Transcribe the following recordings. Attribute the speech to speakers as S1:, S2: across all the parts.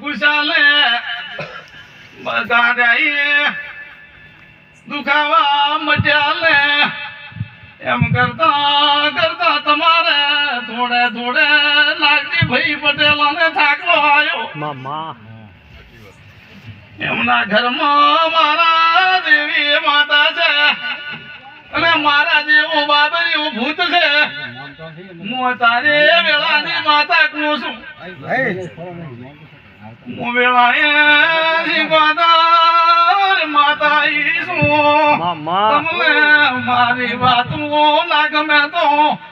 S1: ગુસાલે બધા જાય દુખાવા મટ્યા લે એમ કરતા કરતા તમારે થોડે થોડે લાગજી ભાઈ પટેલ અને થાકલો આવ્યો
S2: મામા.
S1: એમના ઘરમાં મારા દેવી માતા છે. અને મારા જેવું બાબરીયું ભૂત છે. હું તારે વેળાની માતા કહું છું. વેળાએ શીખવાદાર માતા ઈ છું
S2: મામા
S1: તમને મારી વાત ના તો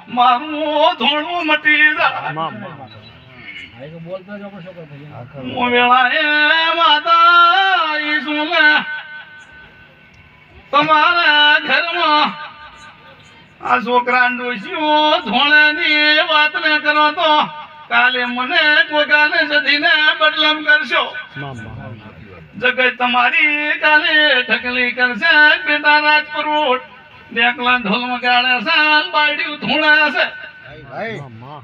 S1: મારું ધોળું મટી જાય. વેળાએ માતા ઈ તમારા ઘરમાં આ છોકરા ધોળાની વાત ને કરો તો. કાલે મને પોતાને સધીને બદલમ કરશો. જગત તમારી કાલે ઠકલી કરશે બેટા રાજપુરોટ દેખલા ઢોલ વગાડે છે બાયડી ધૂણા છે.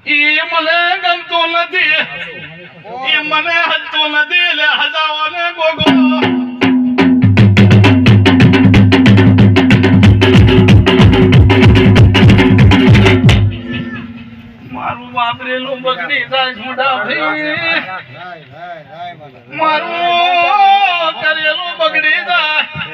S1: એ મને ગમતો નથી. એ મને હજતો નથી એટલે હજાવો ને ગોગો.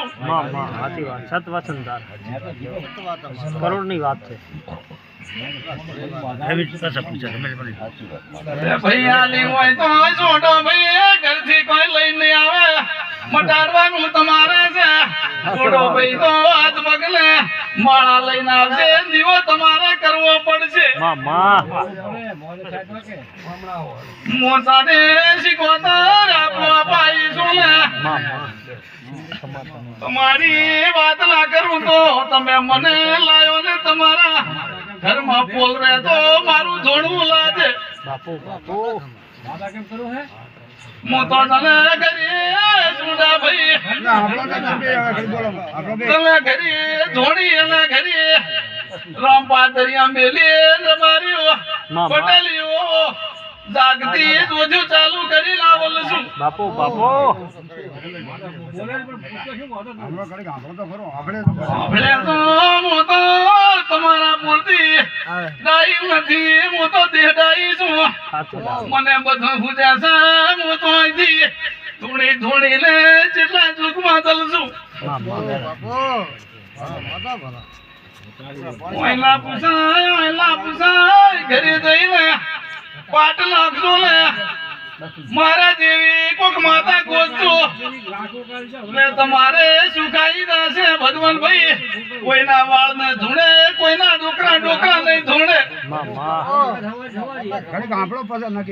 S1: છું
S2: મામા સાચી વાત સત વસંતદાર કરોડની વાત છે.
S1: એ. ભાઈ આલી હોય તો છોટો ભાઈ ઘરથી કોઈ લઈને આવે. મટાડવાનું તમારે છે. છોડો ભાઈ તો હાથ પગલે માળા લઈને આવશે દીવો તમારે કરવો પડશે.
S2: મામા
S1: મોસાને શીખવતા તમારી વાત ના કરું તો તમે મને લાયો ને તમારા ઘરમાં પોલ રહે તો મારું જોડવું લાજે.
S2: બાપુ બાપુ.
S1: હું? તો તને ઘરે સુડા ભાઈ. તને ઘરે જોડી અને ઘરે રામ પાદરિયા મેલી ને માર્યો. પટેલીઓ જાગતી જોજો ચાલુ કરી લાવલ છું
S2: બાપો બાપો.
S1: આપણે તો મો તો તમારા મૂર્તિ. ડાઈ નથી હું તો દેહડાઈ છું. મને બધું પૂજા છે હું તો અહીંથી ધૂણી ધૂણીને જેટલા ચૂકમાં ચલશું.
S2: મામા
S1: ઓયલા પૂછાય ઓયલા પૂછાય ઘરે જઈને પાટ નાખજો ને? મારા જેવી કોક માતા ગોતજો ને તમારે સુખાઈ જશે ભગવાનભાઈ. કોઈના વાળ ને ધૂણે, કોઈના ડોકરા ડોકરા નહીં ધૂણે.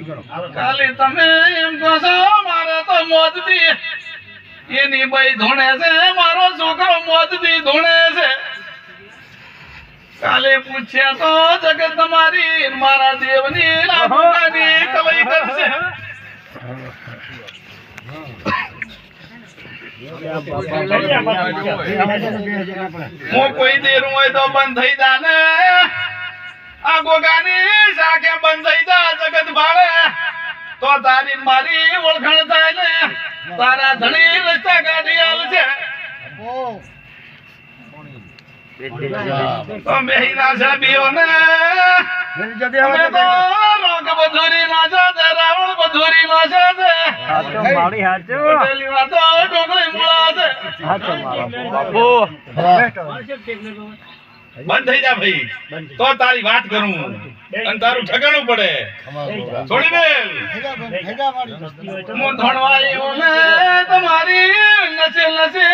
S2: કરો
S1: ખાલી તમે એમ કહો છો, મારે તો મોતથી એની ભાઈ ધૂણે છે, મારો છોકરો મોતથી ધૂણે છે. કાલે પૂછ્યા તો જગત તમારી મારા દેવની લાભોગાની કવાઈ કરશે હું કોઈ દેરું તો બંધ થઈ જા ને. આ ગોગાની બંધ થઈ જા જગત ભાડે તો તારી મારી ઓળખાણ થાય ને. તારા ધણી રસ્તા કાઢી આવશે બેહીના છે બીઓને. અમે તો રોગ બધુરી નાચે છે રાવણ બધુરી નાચે છે.
S2: સાચો મારી સાચું
S1: પટેલીમાં તો ડોંગળી મુળા છે.
S2: હાચો મારો બાપુ.
S1: બંધ થઈ જા ભાઈ. તો તારી વાત કરું. અને તારું ઠકાણું પડે. છોડી દે હું ધણવાઈ ને તમારી નસે નસે.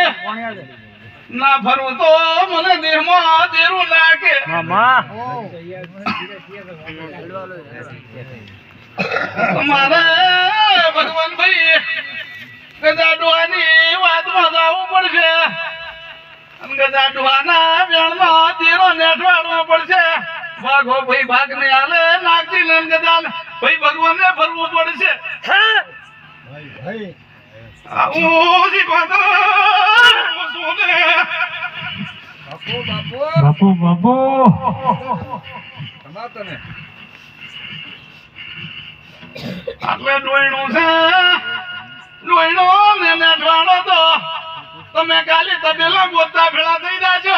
S1: ના ફરવું તો મને દેહમાં દેરું નાખે
S2: ભગવાન
S1: તમારે ભગવાનભાઈ ગજાડવાની વાતમાં જવું પડશે. ગજાડવાના વેણમાં દેરો નેઠવાડવો પડશે. ભાગો ભાઈ ભાગ ને આલે નાખી ભાઈ ભગવાન ફરવું પડશે. ભાઈ
S2: બાપુ બાપુ.
S1: આટલે ડોયણું છે. ડોયણો ને નેઠવાણો તો. તમે ખાલી તબેલા ગોતા ભેળા થઈ જાજો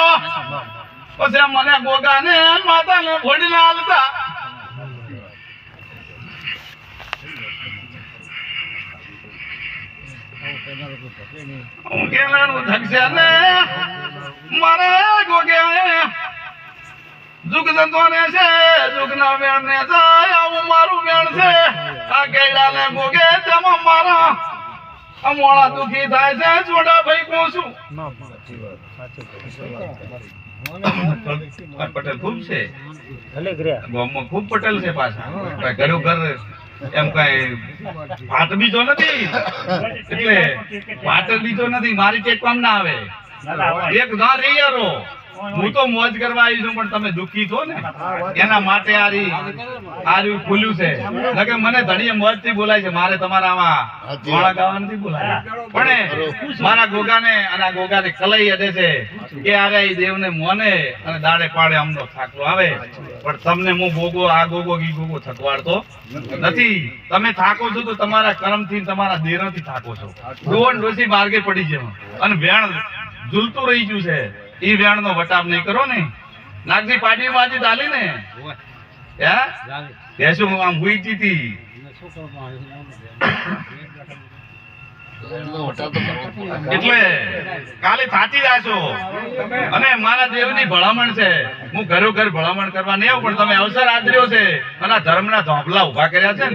S1: પછી મને ગોગા ને માતા ને ભોડીને હાલતા હું કેલાનું ને મારે ગોગે જુગ સંતોને છે. જુગ વેણ ને જાય આવું મારું વેણ છે આ કેળા ને ગોગે તેમાં મારા આ મોળા દુખી થાય છે છોડા ભાઈ કહું છું પટેલ ખૂબ છે ખૂબ પટેલ છે પાછા. ઘરો ઘર એમ કઈ ભાત બીજો નથી. એટલે ભાત બીજો નથી, મારી ટેક કામ ના આવે. એક ઘર રહી હું તો મોજ કરવા આવી છું પણ તમે દુખી છો ને? એના માટે ખુલ્યું છે. નકે મને ધણીએ મોજથી બોલાય છે મારે તમારા આમાં વાળા ગાવા નથી બોલાય પણ મારા ગોગાને અને ગોગાને કલઈ અડે છે કે આરે દેવને મોને અને દાડે પાડે અમનો થાકલો આવે. પણ તમને હું ગોગો આ ગોગો ગી ગોગો થકવાડતો નથી. તમે થાકો છો તો તમારા કર્મથી થી તમારા દેહથી થાકો છો. ડોન ડોસી માર્ગે પડી છે અને વેણ ઝૂલતું રહી ગયું છે. ઈ વેણ નો વટાપ નહીં કરો ને. નાગજી પાટી બાજી ચાલી ને. હે? હું આમ હુઈ જીતી એટલે કાલે જાશો. અને મારા દેવની ભલામણ છે. હું ઘરો ઘર ભલામણ કરવા નહીં આવું પણ તમે અવસર આદર્યો છે. અને ધર્મ ધર્મના ધોંપલા ઊભા કર્યા છે ને.